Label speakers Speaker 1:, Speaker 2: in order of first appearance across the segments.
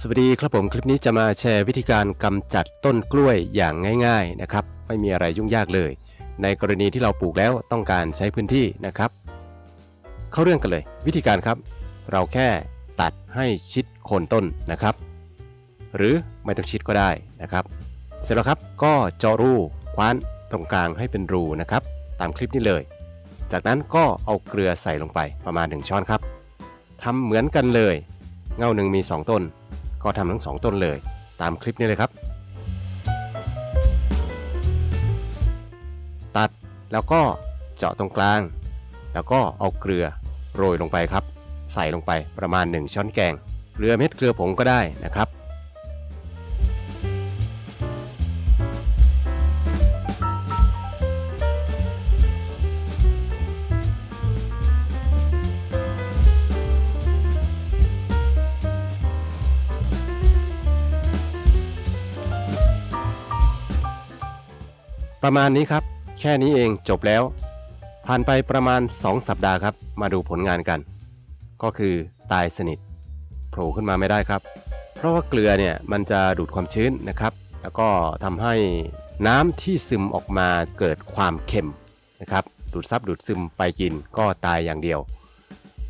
Speaker 1: สวัสดีครับผมคลิปนี้จะมาแชร์วิธีการกำจัดต้นกล้วยอย่างง่ายๆนะครับไม่มีอะไรยุ่งยากเลย ในกรณีที่เราปลูกแล้วต้องการใช้พื้นที่นะครับ เข้าเรื่องกันเลย วิธีการครับ เราแค่ตัดให้ชิดโคนต้นนะครับ หรือไม่ต้องชิดก็ได้นะครับ เสร็จแล้วครับก็เจาะรูคว้านตรงกลางให้เป็นรูนะครับ ตามคลิปนี้เลย จากนั้นก็เอาเกลือใส่ลงไปประมาณ 1 ช้อนครับทำเหมือนกันเลย เงาหนึ่งมี 2 ต้น ก็ทำทั้งสองต้นเลย ตามคลิปนี้เลยครับ ตัดแล้วก็เจาะตรงกลาง แล้วก็เอาเกลือโรยลงไปครับ ใส่ลงไปประมาณ 1 ช้อนแกงเกลือเม็ดเกลือผงก็ได้นะครับ ประมาณนี้ครับ แค่นี้เองจบแล้ว ผ่านไปประมาณ 2 สัปดาห์ครับ มาดูผลงานกัน ก็คือตายสนิทโผล่ขึ้นมาไม่ได้ครับ เพราะว่าเกลือเนี่ยมันจะดูดความชื้นนะครับ แล้วก็ทำให้น้ำที่ซึมออกมาเกิดความเค็มนะครับ ดูดซับดูดซึมไปกินก็ตายอย่างเดียว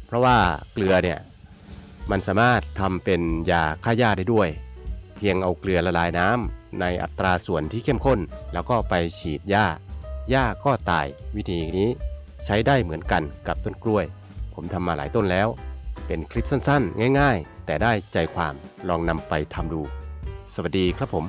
Speaker 1: เพราะว่าเกลือเนี่ยมันสามารถทำเป็นยาฆ่าหญ้าได้ด้วย พียงเอาเกลือละลายน้ำในอัตราส่วนที่เข้มข้น แล้วก็ไปฉีดหญ้าหญ้าก็ตายวิธีนี้ใช้ได้เหมือนกันกับต้นกล้วย ผมทำมาหลายต้นแล้ว เป็นคลิปสั้นๆ ง่าย ๆ แต่ได้ใจความลองนำไปทำดู สวัสดีครับผม